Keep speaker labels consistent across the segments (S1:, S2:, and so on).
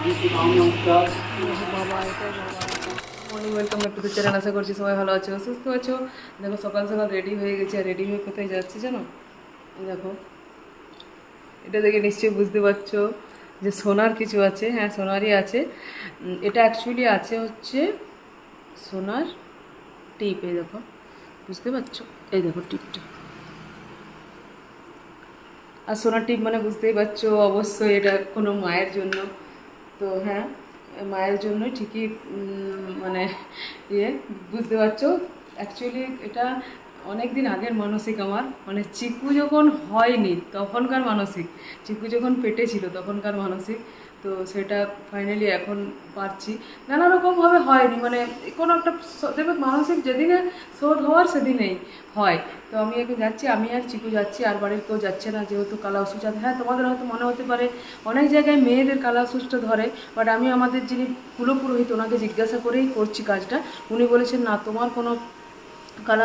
S1: Morning welcome back to channel আশা করছি সবাই ভালো আছো, সুস্থ আছো। দেখো, সকাল সকাল রেডি হয়ে গেছি, আর রেডি হয়ে কোথায় যাচ্ছি জানো? দেখো। এটা দেখে নিশ্চয়ই বুঝতে পারছ যে সোনার কিছু আছে হ্যাঁ সোনারই আছে। এটা অ্যাকচুয়ালি আছে হচ্ছে সোনার টিপ, এই দেখো। বুঝতে পারছ? এই দেখো টিপটা। আর সোনার টিপ মানে বুঝতেই পারছ, অবশ্যই এটা কোনো মায়ের জন্য। তো হ্যাঁ মায়ের জন্য ঠিকই মানে ইয়ে বুঝতে পারছ? অ্যাকচুয়ালি এটা অনেক দিন আগের মানসিক আমার। মানে চিকু যখন হয়নি, তখনকার মানসিক। চিকু যখন পেটে ছিল, তখনকার মানসিক। তো সেটা ফাইনালি এখন পারছি। নানা রকমভাবে হয়নি মানে কোনো একটা দেখবে মানসিক যেদিনে শোধ হওয়ার সেদিনেই হয়। তো আমি এখন যাচ্ছি, আমি আর চিকু যাচ্ছি, আর বাড়ির কেউ যাচ্ছে না, যেহেতু কালা ওষুধ আছে। হ্যাঁ তোমাদের হয়তো মনে হতে পারে, অনেক জায়গায় মেয়েদের কালা ওষুধটা ধরে বাট আমি আমাদের যিনি কুলপুরোহিত, ওনাকে জিজ্ঞাসা করেই করছি কাজটা। উনি বলেছেন, না, তোমার কোনো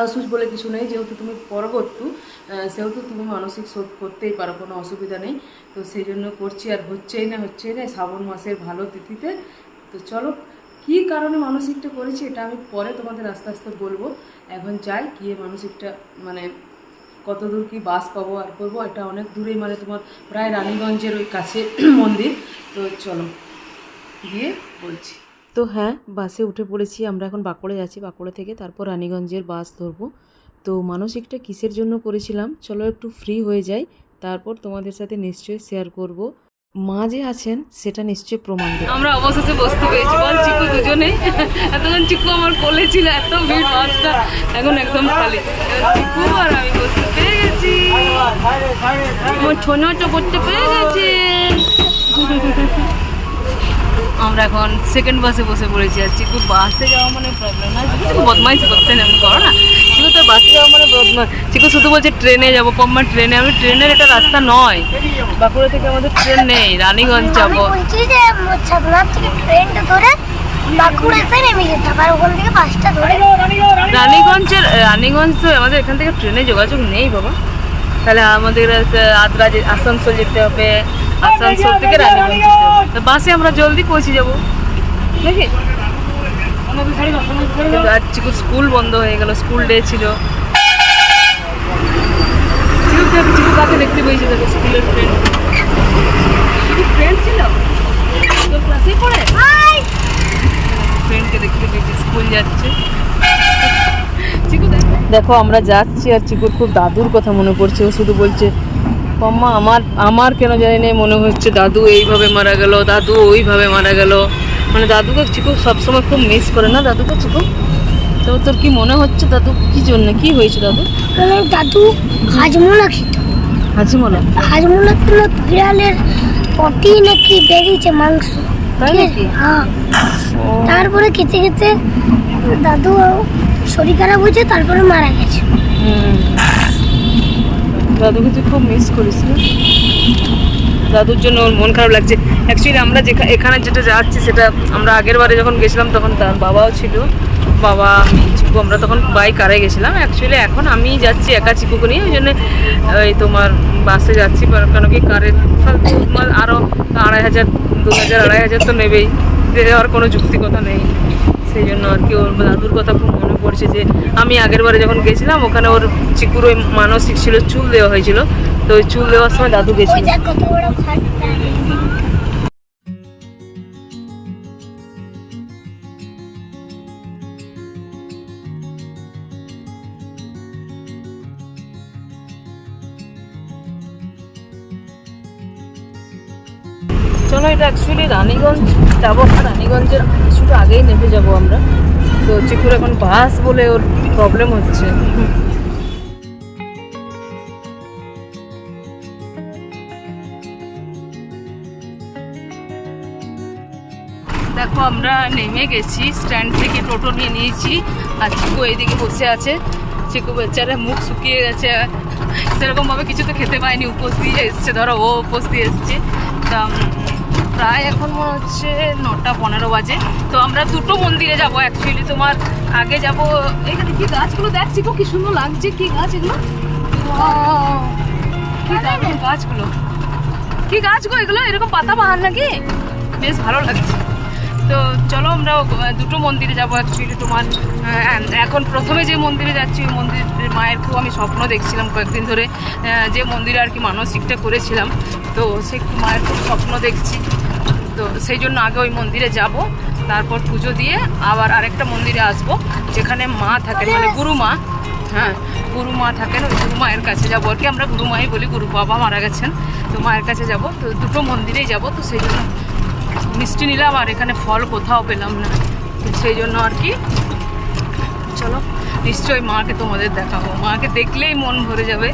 S1: ওষুধ বলে কিছু নেই, যেহেতু তুমি পরবর্তী সেহেতু তুমি মানসিক শোধ করতেই পারো, কোনো অসুবিধা নেই। তো সেই জন্য করছি আর হচ্ছেই না হচ্ছেই না শ্রাবণ মাসের ভালো তিথিতে। তো চলো, কী কারণে মানসিকটা করেছি এটা আমি পরে তোমাদের আস্তে আস্তে বলব। এখন যাই, গিয়ে মানসিকটা মানে কত দূর কি বাস পাবো আর করব, এটা অনেক দূরেই মানে তোমার প্রায় রানীগঞ্জের ওই কাছে মন্দির। তো চলো, গিয়ে বলছি। তো হ্যাঁ বাসে উঠে পড়েছি আমরা এখন বাঁকুড়ে যাচ্ছি বাঁকুড়া থেকে তারপর রানীগঞ্জের বাস ধরবো। তো মানসিকটা কিসের জন্য করেছিলাম চলো একটু ফ্রি হয়ে যাই তারপর তোমাদের সাথে নিশ্চয়ই শেয়ার করব। মা যে আছেন সেটা নিশ্চয়ই প্রমাণ দেবে। আমরা অবশেষে বসতে পেরেছি বল চিকু দুজনেই এতজন চিকু আমার কোলে ছিল এত ভিড় বাসটা এখন একদম খালি। চিকু আর আমি বসতে পেরে গেছি আমার ছোনাটা করতে পেরে গেছি আমরা এখন সেকেন্ড বাসে বসে পড়েছি আর চিকু বাসে যাওয়া মানে প্রবলেম না। চিকু বদমাইশি করতে নেই এমন করো না। চিকু তো বাসে যাওয়া মানে বদমা চিকু শুধু বলছে ট্রেনে যাব পম্মা ট্রেনে। আমি ট্রেনের এটা রাস্তা নয়। বাঁকুড়া থেকে আমাদের ট্রেন নেই রানীগঞ্জ
S2: আমি
S1: যাব।
S2: বলছি যে ছাপনার থেকে ট্রেনটা ধরে বাঁকুড়াতে নেমে যেতে হবে ওখান থেকে বাসটা ধরে
S1: রানীগঞ্জের রানীগঞ্জ তো আমাদের এখান থেকে ট্রেনে যোগাযোগ নেই বাবা। তাহলে আমাদের আদ্রা যে- আসানসোল যেতে হবে আসানসোল থেকে রানীগঞ্জ বাসে আমরা জলদি পৌঁছে যাব। নাকি আজ চিকু স্কুল বন্ধ হয়ে গেল স্কুল ডে ছিল। চিকু কাকে দেখতে পেয়েছি দেখো স্কুলের ফ্রেন্ড ফ্রেন্ড ছিল? তোর ক্লাসেই পড়ে? ফ্রেন্ডকে দেখতে পেয়েছি স্কুল যাচ্ছে। দেখো আমরা যাচ্ছি আর চিকুর খুব দাদুর কথা মনে পড়ছে। ও শুধু বলছে পম্মা আমার আমার কেন জানি না মনে হচ্ছে দাদু এইভাবে মারা গেল দাদু ওইভাবে মারা গেল। মানে দাদুকে চিকু সবসময় খুব মিস করে না দাদুকে চিকু তো তোর কি মনে হচ্ছে দাদু কি জন্য কি হয়েছে দাদু?
S2: মানে দাদু হাজমোলা খেত।
S1: হাজিমলা?
S2: হাজমোলা তো বিড়ালের পটি নাকি বেরিয়েছে মাংস।
S1: তাই নাকি?
S2: হ্যাঁ। তারপরে খেতে খেতে দাদু শরীর খারাপ হয়েছে তারপরে মারা গেছে।
S1: হুম। দাদুকে তুই খুব মিস করিস দাদুর জন্য ওর মন খারাপ লাগছে। অ্যাকচুয়ালি আমরা যেখানে এখানে যেটা যাচ্ছি সেটা আমরা আগের বারে যখন গেছিলাম তখন তার বাবাও ছিল। বাবা চিকু আমরা তখন বাই কারে গেছিলাম। অ্যাকচুয়ালি এখন আমি যাচ্ছি একা চিকুকে নিয়ে, ওই জন্য, ওই তোমার বাসে যাচ্ছি। কেন কি কারের আরও আড়াই হাজার, দু হাজার, আড়াই হাজার তো নেবেই। দেওয়ার কোনো যুক্তি কথা নেই। সেই জন্য আর কি ওর দাদুর কথা খুব মনে পড়ছে যে আমি আগের বারে যখন গেছিলাম, ওখানে ওর চিকুর ওই মানসিক ছিল, চুল দেওয়া হয়েছিল। তো ওই চুল দেওয়ার সময় দাদু গেছিল। চলো, এটা অ্যাকচুয়ালি রানীগঞ্জ যাব রানীগঞ্জের কিছুটা আগেই নেমে যাব আমরা। তো চিকুর এখন বাস বলে ওর প্রবলেম হচ্ছে। দেখো, আমরা নেমে গেছি। স্ট্যান্ড থেকে টোটো নিয়ে নিয়েছি। আর চিকু এইদিকে বসে আছে। চিকু বেচারা মুখ শুকিয়ে গেছে। সেরকমভাবে কিছু তো খেতে পায়নি। উপোস দিয়ে এসছে। ধরো, ও উপোস দিয়ে এসছে। তা প্রায় এখন মনে হচ্ছে নটা পনেরো বাজে। তো আমরা দুটো মন্দিরে যাব অ্যাকচুয়ালি তোমার আগে যাব, এখানে কি গাছগুলো দেখছি চিকু কি সুন্দর লাগছে, কি গাছ এগুলো? গাছগুলো। কি গো এগুলো? এরকম পাতা বাহার নাকি?
S3: বেশ ভালো লাগছে। তো চলো আমরা দুটো মন্দিরে যাব অ্যাকচুয়ালি তোমার এখন প্রথমে যে মন্দিরে যাচ্ছি, ওই মন্দির মায়ের খুব আমি স্বপ্ন দেখছিলাম কয়েকদিন ধরে যে মন্দিরে আর কি মানসিকটা করেছিলাম। তো সে মায়ের খুব স্বপ্ন দেখছি। তো সেই জন্য আগে ওই মন্দিরে যাব তারপর পুজো দিয়ে আবার আরেকটা মন্দিরে আসব যেখানে মা থাকেন মানে গুরু মা হ্যাঁ গুরু মা থাকেন ওই গুরু মায়ের কাছে যাব। আর কি আমরা গুরু মাই বলি? গুরু বাবা মারা গেছেন তো মায়ের কাছে যাব। তো দুটো মন্দিরেই যাব তো সেই জন্য মিষ্টি নিলাম আর এখানে ফল কোথাও পেলাম না। তো সেই জন্য আর কি। চলো নিশ্চয়ই মাকে তোমাদের দেখাবো। মাকে দেখলেই মন ভরে যাবে।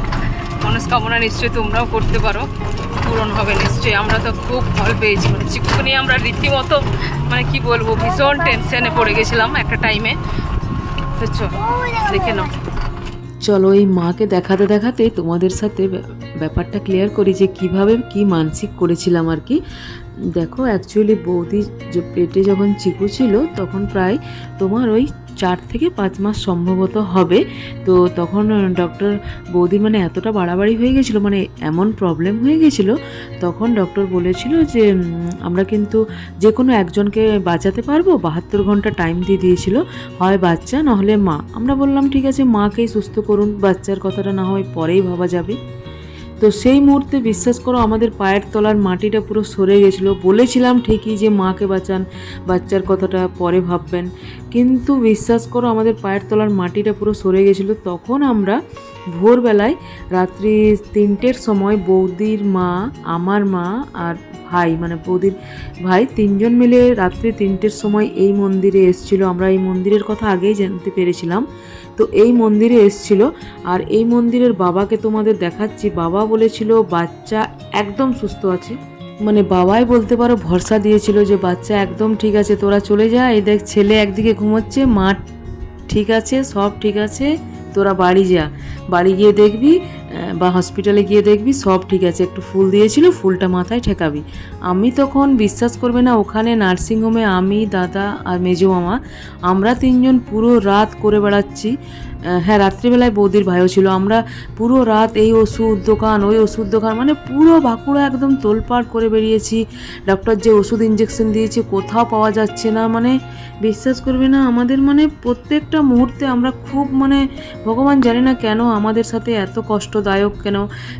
S3: মনস্কামনা নিশ্চয়ই তোমরাও করতে পারো, পূরণ হবে নিশ্চয়ই। আমরা তো খুব ভয় পেয়েছি মানে চিকু নিয়ে আমরা রীতিমতো মানে কি বলব, ভীষণ টেনশনে পড়ে গেছিলাম একটা টাইমে তো দেখে নাও। চলো, এই মাকে দেখাতে দেখাতে তোমাদের সাথে ব্যা- ব্যাপারটা ক্লিয়ার করি যে কীভাবে কি মানসিক করেছিলাম আর কি। দেখো অ্যাকচুয়ালি বৌদি পেটে যখন চিকু ছিল, তখন প্রায় তোমার ওই চার থেকে পাঁচ মাস সম্ভবত হবে। তো তখন ডক্টর বৌদির মানে এতটা বাড়াবাড়ি হয়ে গেছিল মানে এমন প্রবলেম হয়ে গেছিল, তখন ডক্টর বলেছিল যে আমরা কিন্তু যে কোনো একজনকে বাঁচাতে পারব, বাহাত্তর ঘণ্টা টাইম দিয়ে দিয়েছিল, হয় বাচ্চা নাহলে মা। আমরা বললাম, ঠিক আছে, মাকেই সুস্থ করুন, বাচ্চার কথাটা না হয় পরেই ভাবা যাবে। তো সেই মুহূর্তে বিশ্বাস করো আমাদের পায়ের তলার মাটিটা পুরো সরে গেছিল। বলেছিলাম ঠিকই যে মাকে বাঁচান, বাচ্চার কথাটা পরে ভাববেন। কিন্তু বিশ্বাস করো আমাদের পায়ের তলার মাটিটা পুরো সরে গেছিল। তখন আমরা ভোরবেলায় রাত্রি তিনটের সময় বৌদির মা, আমার মা আর ভাই মানে বৌদির ভাই তিনজন মিলে রাত্রি তিনটের সময় এই মন্দিরে এসেছিল। আমরা এই মন্দিরের কথা আগেই জানতে পেরেছিলাম। তো এই মন্দিরে এসছিল। আর এই মন্দিরের বাবাকে তোমাদের দেখাচ্ছি। বাবা বলেছিল, বাচ্চা একদম সুস্থ আছে। মানে বাবাই বলতে পারো ভরসা দিয়েছিল যে, বাচ্চা একদম ঠিক আছে, তোরা চলে যা। এই দেখ, ছেলে একদিকে ঘুমোচ্ছে মাঠ ঠিক আছে, সব ঠিক আছে, তোরা বাড়ি যা। বাড়ি গিয়ে দেখবি বা হসপিটালে গিয়ে দেখবি, সব ঠিক আছে। একটু ফুল দিয়েছিল, ফুলটা মাথায় ঠেকাবি। আমি তখন বিশ্বাস করবে না, ওখানে নার্সিংহোমে আমি, দাদা আর মেজো মামা, আমরা তিনজন পুরো রাত করে বেড়াচ্ছি। হ্যাঁ রাত্রিবেলায় বৌদির ভাইও ছিল। আমরা পুরো রাত এই ওষুধ দোকান, ওই ওষুধ দোকান মানে পুরো বাঁকুড়া একদম তোলপাড় করে বেরিয়েছি। ডক্টর যে ওষুধ ইঞ্জেকশন দিয়েছে, কোথাও পাওয়া যাচ্ছে না। মানে বিশ্বাস করবে না, আমাদের মানে প্রত্যেকটা মুহূর্তে আমরা খুব মানে ভগবান জানে না কেন আমাদের সাথে এত কষ্টদায়ক কেন?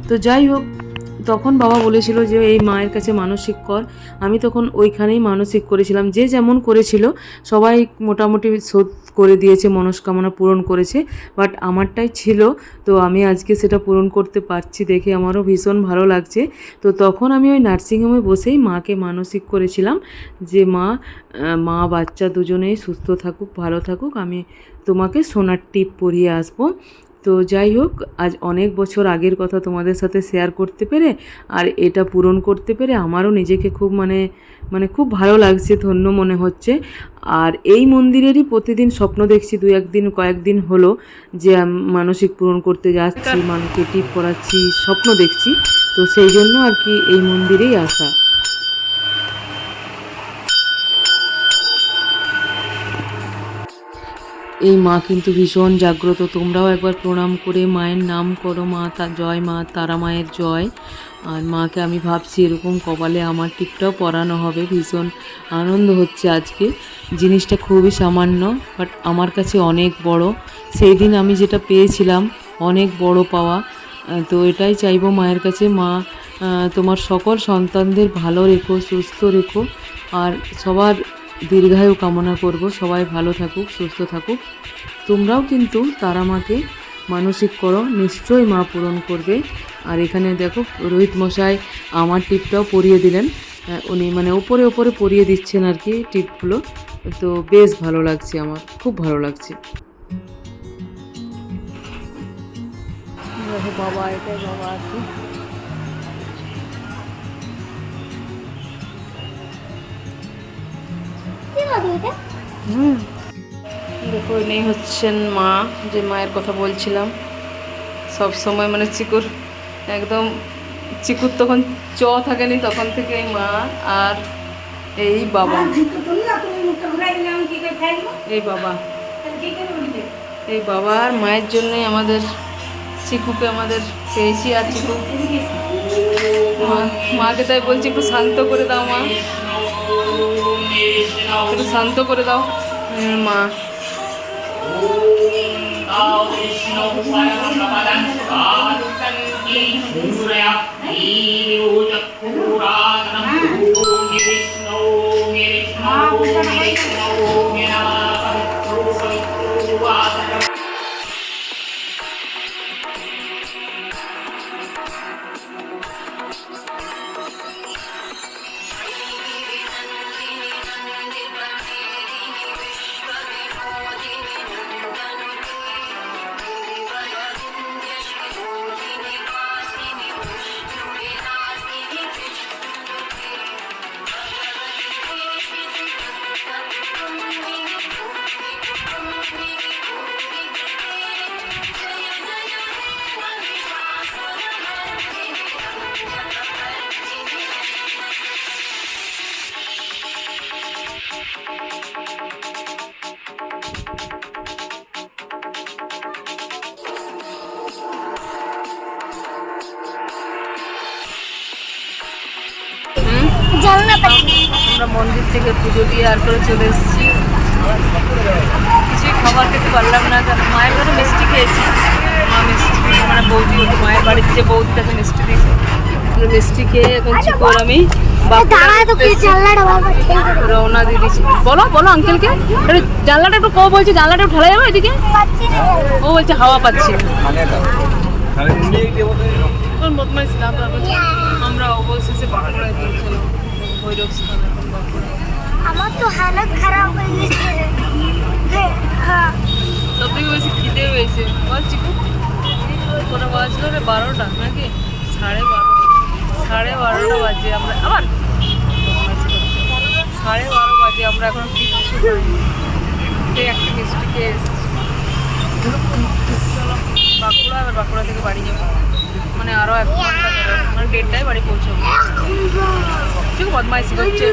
S3: তো যাই হোক, তখন বাবা বলেছিল যে, এই মায়ের কাছে মানসিক কর। আমি তখন ওইখানেই মানসিক করেছিলাম। যে যেমন করেছিল, সবাই মোটামুটি শোধ করে দিয়েছে, মনস্কামনা পূরণ করেছে। বাট আমারটাই ছিল, তো আমি আজকে সেটা পূরণ করতে পারছি দেখে আমারও ভীষণ ভালো লাগছে। তো তখন আমি ওই নার্সিংহোমে বসেই মাকে মানসিক করেছিলাম যে, মা মা, বাচ্চা দুজনেই সুস্থ থাকুক, ভালো থাকুক। আমি তোমাকে সোনার টিপ পরিয়ে আসব। তো যাই হোক, আজ অনেক বছর আগের কথা তোমাদের সাথে শেয়ার করতে পেরে আর এটা পূরণ করতে পেরে আমারও নিজেকে খুব মানে মানে খুব ভালো লাগছে, ধন্য মনে হচ্ছে। আর এই মন্দিরেরই প্রতিদিন স্বপ্ন দেখছি, দু একদিন কয়েকদিন হলো যে মানসিক পূরণ করতে যাচ্ছি মানুষকে টিপ করাচ্ছি স্বপ্ন দেখছি। তো সেই জন্য আর কি এই মন্দিরেই আসা। এই মা কিন্তু ভীষণ জাগ্রত। তোমরাও একবার প্রণাম করে মায়ের নাম করো মা তা, জয় মা তারা মায়ের জয়। আর মাকে আমি ভাবছি এরকম কপালে আমার টিপটাও পরানো হবে, ভীষণ আনন্দ হচ্ছে আজকে। জিনিসটা খুবই সামান্য বাট আমার কাছে অনেক বড়। সেই দিন আমি যেটা পেয়েছিলাম, অনেক বড় পাওয়া। তো এটাই চাইব মায়ের কাছে। মা তোমার সকল সন্তানদের ভালো রেখো, সুস্থ রেখো। আর সবার দীর্ঘায়ু কামনা করব। সবাই ভালো থাকুক, সুস্থ থাকুক। তোমরাও কিন্তু তারা মাকে মানসিক করো, নিশ্চয়ই মা পূরণ করবে। আর এখানে দেখো রোহিত মশাই আমার টিপটাও পরিয়ে দিলেন। উনি মানে ওপরে ওপরে পরিয়ে দিচ্ছেন আর কি টিপগুলো। তো বেশ ভালো লাগছে আমার, খুব ভালো লাগছে। বাবা, এটাই বাবা কি হুম। দেখো ইনি হচ্ছেন মা যে মায়ের কথা বলছিলাম। সব সময় মানে চিকুর একদম চিকুর তখন চ থাকেনি তখন থেকে এই মা আর এই বাবা। এই বাবা। এই বাবা আর মায়ের জন্যই আমাদের চিকুকে আমাদের পেয়েছি আর চিকু। মা- মাকে তাই বলছি একটু শান্ত করে দাও মা।
S1: একটু শান্ত করে দাও হুম, মা হুম আমরা মন্দির থেকে পুজো দিয়ে আর করে চলে এসেছি। কিছুই খাবার খেতে পারলাম না কারণ মায়ের ঘরে মিষ্টি খেয়েছি। মা মিষ্টি মানে বৌদি ওকে মায়ের বাড়িতে যে বৌদি তাকে মিষ্টি দিয়েছে। আমরা মিষ্টি খেয়ে এখন চিকোর আমি। রওনা দিয়ে বলো বলো আঙ্কেলকে জানলাটা একটু কো বলছি জানলাটা যাবে এদিকে? ও বলছে হাওয়া পাচ্ছি। কোন আমরা- আমরা অবশেষে বাঁকুড়ায় পৌঁছলাম
S2: আমার তো হালত খারাপ হয়ে গেছে। হ্যাঁ, হ্যাঁ।
S1: থেকে বেশি খিদে পেয়েছে। বল কোনো বাজলো রে বারোটা নাকি? সাড়ে বারো। সাড়ে বারোটা বাজে আমরা আবার। সাড়ে বারো বাজে আমরা এখন কিচ্ছু সেই একটা মিষ্টি খেয়ে এসেছি। বাঁকুড়া এবার বাঁকুড়া থেকে বাড়ি যাব। মানে আরও এক ঘণ্টা মানে দেড়টায় বাড়ি পৌঁছবো। ঠিক বদমাইশি হচ্ছে